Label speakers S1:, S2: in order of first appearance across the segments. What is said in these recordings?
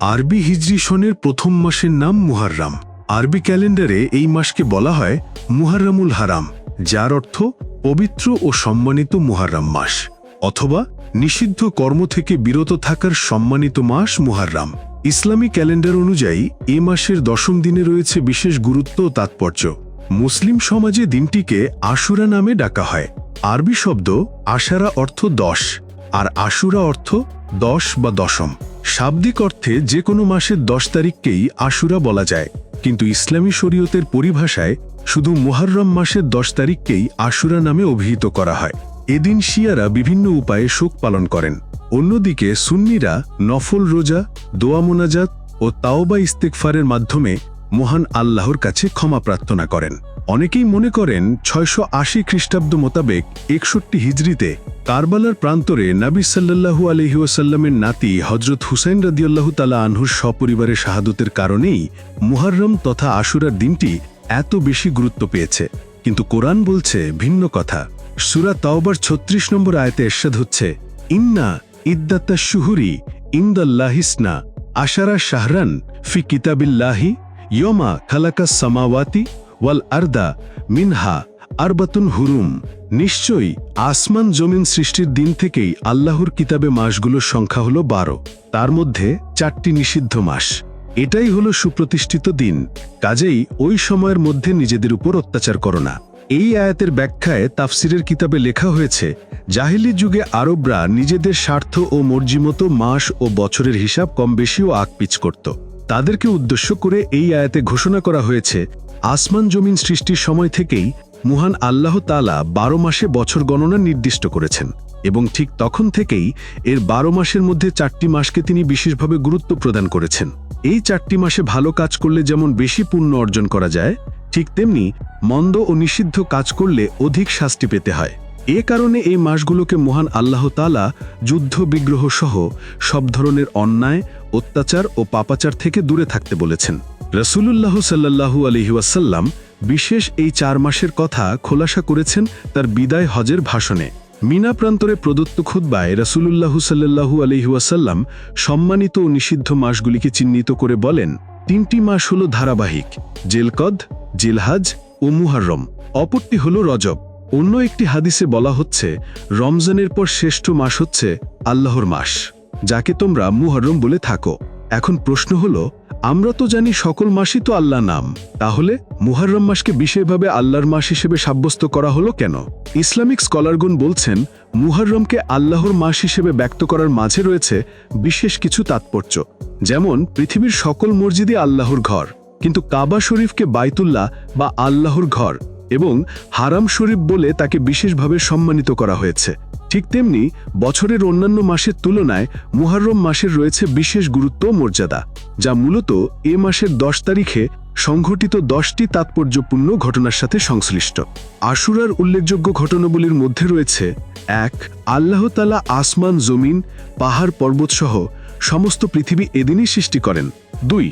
S1: আরবি হিজরি সনের প্রথম মাসের নাম মুহাররাম। আরবি ক্যালেন্ডারে এই মাসকে বলা হয় মুহাররামুল হারাম, যার অর্থ পবিত্র ও সম্মানিত মুহাররাম মাস, অথবা নিষিদ্ধ কর্ম থেকে বিরত থাকার সম্মানিত মাস মুহাররাম। ইসলামী ক্যালেন্ডার অনুযায়ী, এ মাসের দশম দিনে রয়েছে বিশেষ গুরুত্ব ও তাৎপর্য। মুসলিম সমাজে দিনটিকে আশুরা নামে ডাকা হয়। আরবি শব্দ আশারা অর্থ দশ, আর আশুরা অর্থ দশ বা দশম। শাব্দিক অর্থে যে কোনো মাসের দশ তারিখকেই আশুরা বলা যায়। কিন্তু ইসলামী শরীয়তের পরিভাষায় শুধু মুহররম মাসের দশ তারিখকেই আশুরা নামে অভিহিত করা হয়। এদিন শিয়ারা বিভিন্ন উপায়ে শোক পালন করেন। অন্যদিকে সুন্নিরা নফল রোজা, দোয়া মোনাজাত ও তাওবা ইস্তেকফারের মাধ্যমে মহান আল্লাহর কাছে ক্ষমা প্রার্থনা করেন। অনেকেই মনে করেন ছয়শো আশি খ্রিস্টাব্দ মোতাবেক একষট্টি হিজড়িতে কারবালার প্রান্তরে নাবি সাল্লাহু আলহিউসাল্লামের নাতি হজরত হুসাইন রাদিয়াল্লাহু তালা আনহুর সপরিবারের শাহাদতের কারণেই মুহাররম তথা আশুরার দিনটি এত বেশি গুরুত্ব পেয়েছে। কিন্তু কোরআন বলছে ভিন্ন কথা। সুরা তাওবার ছত্রিশ নম্বর আয়তে এরশাদ হচ্ছে, ইন্না ইদ্দাত্তা শুহুরি ইন্দাল্লাহিসনা আশারা শাহরান ফি কিতাবিল্লাহি ইয়মা খালাকা সামাওয়াতি ওয়াল আর্দা মিনহা আরবাতুন হুরুম। নিশ্চয়ই আসমান জমিন সৃষ্টির দিন থেকেই আল্লাহর কিতাবে মাসগুলোর সংখ্যা হল বারো। তার মধ্যে চারটি নিষিদ্ধ মাস। এটাই হলো সুপ্রতিষ্ঠিত দিন। কাজেই ওই সময়ের মধ্যে নিজেদের উপর অত্যাচার করো না। এই আয়াতের ব্যাখ্যায় তাফসিরের কিতাবে লেখা হয়েছে, জাহিলি যুগে আরবরা নিজেদের স্বার্থ ও মর্জিমতো মাস ও বছরের হিসাব কম বেশিও আকপিচ করত। তাদেরকে উদ্দেশ্য করে এই আয়াতে ঘোষণা করা হয়েছে, আসমান জমিন সৃষ্টির সময় থেকেই মুহান আল্লাহ তালা বারো মাসে বছর গণনা নির্দিষ্ট করেছেন এবং ঠিক তখন থেকেই এর বারো মাসের মধ্যে চারটি মাসকে তিনি বিশেষভাবে গুরুত্ব প্রদান করেছেন। এই চারটি মাসে ভালো কাজ করলে যেমন বেশি পুণ্য অর্জন করা যায়, ঠিক তেমনি মন্দ ও নিষিদ্ধ কাজ করলে অধিক শাস্তি পেতে হয়। এ কারণে এই মাসগুলোকে মহান আল্লাহ তালা যুদ্ধ, বিগ্রহ সহ সব ধরনের অন্যায়, অত্যাচার ও পাপাচার থেকে দূরে থাকতে বলেছেন। রসুলুল্লাহ সাল্লাহু আলহিউসাল্লাম বিশেষ এই চার মাসের কথা খোলাসা করেছেন তার বিদায় হজের ভাষণে। মিনা প্রান্তরে প্রদত্ত খুদ্বায় রসুলুল্লাহু সাল্লাহু আলহিউসাল্লাম সম্মানিত ও নিষিদ্ধ মাসগুলিকে চিহ্নিত করে বলেন, তিনটি মাস হল ধারাবাহিক, জেলকদ, জেলহাজ ও মুহাররম। অপরটি হল রজব। অন্য একটি হাদিসে বলা হচ্ছে, রমজানের পর শ্রেষ্ঠ মাস হচ্ছে আল্লাহর মাস, যাকে তোমরা মুহররম বলে থাকো। এখন প্রশ্ন হল, আমরা তো জানি সকল মাসই তো আল্লাহ নাম, তাহলে মুহররম মাসকে বিশেষভাবে আল্লাহর মাস হিসেবে সাব্যস্ত করা হলো কেন? ইসলামিক স্কলারগণ বলছেন, মুহররমকে আল্লাহর মাস হিসেবে ব্যক্ত করার মাঝে রয়েছে বিশেষ কিছু তাৎপর্য, যেমন পৃথিবীর সকল মসজিদই আল্লাহর ঘর, কিন্তু কাবা শরীফকে বাইতুল্লাহ বা আল্লাহর ঘর এবং হারাম শরীফ বলে তাকে বিশেষভাবে সম্মানিত করা হয়েছে। ঠিক তেমনি বছরের অন্যান্য মাসের তুলনায় মুহাররম মাসের রয়েছে বিশেষ গুরুত্ব মর্যাদা, যা মূলত এ মাসের দশ তারিখে সংঘটিত দশটি তাৎপর্যপূর্ণ ঘটনার সাথে সংশ্লিষ্ট। আশুরার উল্লেখযোগ্য ঘটনাবলীর মধ্যে রয়েছে এক আল্লাহতালা আসমান, জমিন, পাহাড়, পর্বতসহ সমস্ত পৃথিবী এদিনই সৃষ্টি করেন। দুই,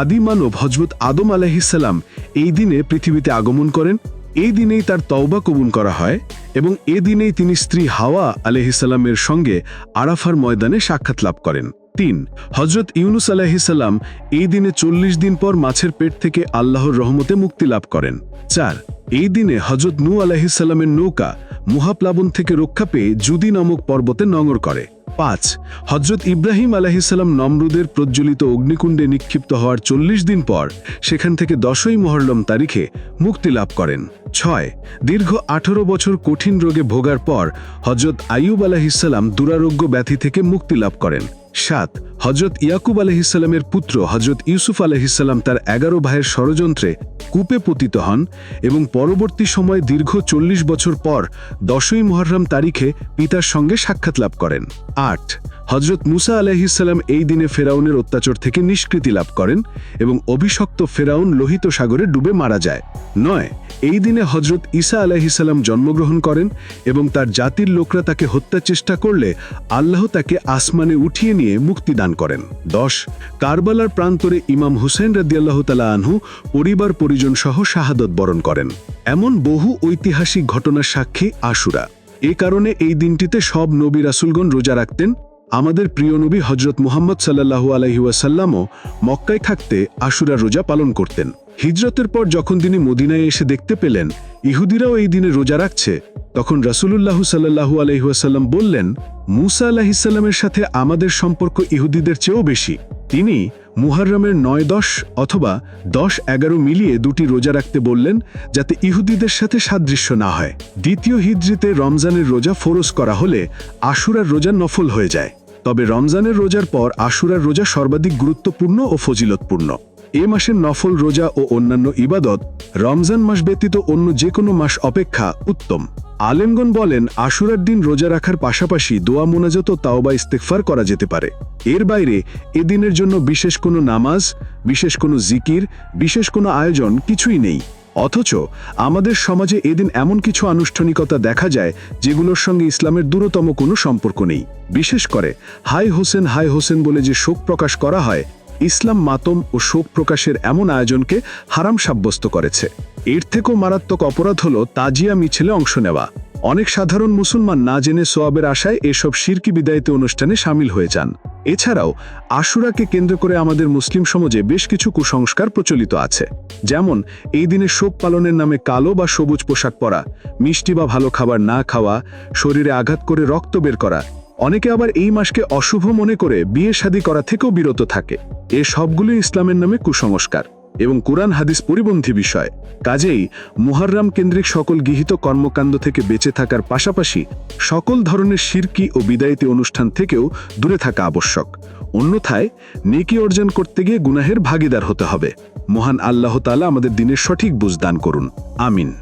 S1: আদি মানব হজরত আদম আলাহিসাল্লাম এই দিনে পৃথিবীতে আগমন করেন এই দিনেই তার তওবা কবুল করা হয় এবং এ দিনেই তিনি স্ত্রী হাওয়া আলহিসাল্লামের সঙ্গে আরাফার ময়দানে সাক্ষাৎ লাভ করেন। তিন হজরত ইউনুস আলাহিসাল্লাম এই দিনে চল্লিশ দিন পর মাছের পেট থেকে আল্লাহর রহমতে মুক্তি লাভ করেন। চার, এই দিনে হজরত নু আলাহিসাল্লামের নৌকা মুহাপ্লাবন থেকে রক্ষা পেয়ে জুদি নামক পর্বতে নঙর করে। পাঁচ হজরত ইব্রাহিম আলাহিসাল্লাম নমরুদের প্রজ্বলিত অগ্নিকুণ্ডে নিক্ষিপ্ত হওয়ার চল্লিশ দিন পর সেখান থেকে দশই মহরলম তারিখে মুক্তি লাভ করেন। ছয়, দীর্ঘ আঠারো বছর কঠিন রোগে ভোগার পর হজরত আইয়ুব আলাহিসাল্লাম দুরারোগ্য ব্যাধি থেকে মুক্তি লাভ করেন। সাত হজরত ইয়াকুব আলহিসাল্লামের পুত্র হজরত ইউসুফ আলহিসাল্লাম তার এগারো ভাইয়ের ষড়যন্ত্রে কূপে পতিত হন এবং পরবর্তী সময়ে দীর্ঘ চল্লিশ বছর পর দশই মহরম তারিখে পিতার সঙ্গে সাক্ষাৎ লাভ করেন। আট হজরত মুসা আলহিসাল্লাম এই দিনে ফেরাউনের অত্যাচার থেকে নিষ্কৃতি লাভ করেন এবং অভিশপ্ত ফেরাউন লোহিত সাগরে ডুবে মারা যায়। নয়, এই দিনে হজরত ঈসা আলাহিসাল্লাম জন্মগ্রহণ করেন এবং তার জাতির লোকরা তাকে হত্যার চেষ্টা করলে আল্লাহ তাকে আসমানে উঠিয়ে নিয়ে মুক্তি দান করেন। দশ, কারবালার প্রান্তরে ইমাম হুসেন রাদিয়াল্লাহ তালা আনহু পরিবার পরিজন সহ শাহাদত বরণ করেন। এমন বহু ঐতিহাসিক ঘটনার সাক্ষী আশুরা। এ কারণে এই দিনটিতে সব নবী রাসুলগণ রোজা রাখতেন
S2: আমাদের প্রিয় নবী হজরত মুহাম্মদ সাল্লাহু আলহিউসাল্লামও মক্কায় থাকতে আশুরা রোজা পালন করতেন। হিজরতের পর যখন তিনি মদিনায় এসে দেখতে পেলেন, ইহুদিরাও এই দিনে রোজা রাখছে, তখন রাসূলুল্লাহ সাল্লাহু আলহিউসাল্লাম বললেন, মুসা আলাহিসাল্লামের সাথে আমাদের সম্পর্ক ইহুদিদের চেয়েও বেশি। তিনি মুহাররমের নয় দশ অথবা দশ এগারো মিলিয়ে দুটি রোজা রাখতে বললেন, যাতে ইহুদিদের সাথে সাদৃশ্য না হয়। দ্বিতীয় হিজরিতে রমজানের রোজা ফরজ করা হলে আশুরার রোজা নফল হয়ে যায়। তবে রমজানের রোজার পর আশুরার রোজা সর্বাধিক গুরুত্বপূর্ণ ও ফজিলতপূর্ণ। এ মাসের নফল রোজা ও অন্যান্য ইবাদত রমজান মাস ব্যতীত অন্য যে কোনো মাস অপেক্ষা উত্তম। আলেমগণ বলেন, আশুরার দিন রোজা রাখার পাশাপাশি দোয়া, মোনাজত ও তাওবা ইস্তেকফার করা যেতে পারে। এর বাইরে, এ দিনের জন্য বিশেষ কোনো নামাজ, বিশেষ কোনো জিকির, বিশেষ কোনো আয়োজন কিছুই নেই। অথচ আমাদের সমাজে এদিন এমন কিছু আনুষ্ঠানিকতা দেখা যায় যেগুলোর সঙ্গে ইসলামের দূরতম কোনো সম্পর্ক নেই। বিশেষ করে, হাই হোসেন হাই হোসেন বলে যে শোক প্রকাশ করা হয়, ইসলাম মাতম ও শোক প্রকাশের এমন আয়োজনকে হারাম সাব্যস্ত করেছে। এর থেকেও মারাত্মক অপরাধ হল তাজিয়া মিছিলে অংশ নেওয়া। অনেক সাধারণ মুসলমান না জেনে সোয়াবের আশায় এসব শিরকি বিদায়িত অনুষ্ঠানে সামিল হয়ে যান। এছাড়াও, আশুরাকে কেন্দ্র করে আমাদের মুসলিম সমাজে বেশ কিছু কুসংস্কার প্রচলিত আছে। যেমন, এই দিনে শোক পালনের নামে কালো বা সবুজ পোশাক পরা, মিষ্টি বা ভালো খাবার না খাওয়া, শরীরে আঘাত করে রক্ত বের করা। অনেকে আবার এই মাসকে অশুভ মনে করে বিয়ে শাদী করা থেকেও বিরত থাকে। এ সবগুলো ইসলামের নামে কুসংস্কার। এবং কোরআন হাদিস পরিবন্ধী বিষয়। কাজেই মুহাররাম কেন্দ্রিক সকল গৃহীত কর্মকাণ্ড থেকে বেঁচে থাকার পাশাপাশি সকল ধরনের শিরকি ও বিদায়িত অনুষ্ঠান থেকেও দূরে থাকা আবশ্যক। অন্যথায় নেকি অর্জন করতে গিয়ে গুনাহের ভাগিদার হতে হবে। মহান আল্লাহ তালা আমাদের দিনের সঠিক বুঝদান করুন। আমিন।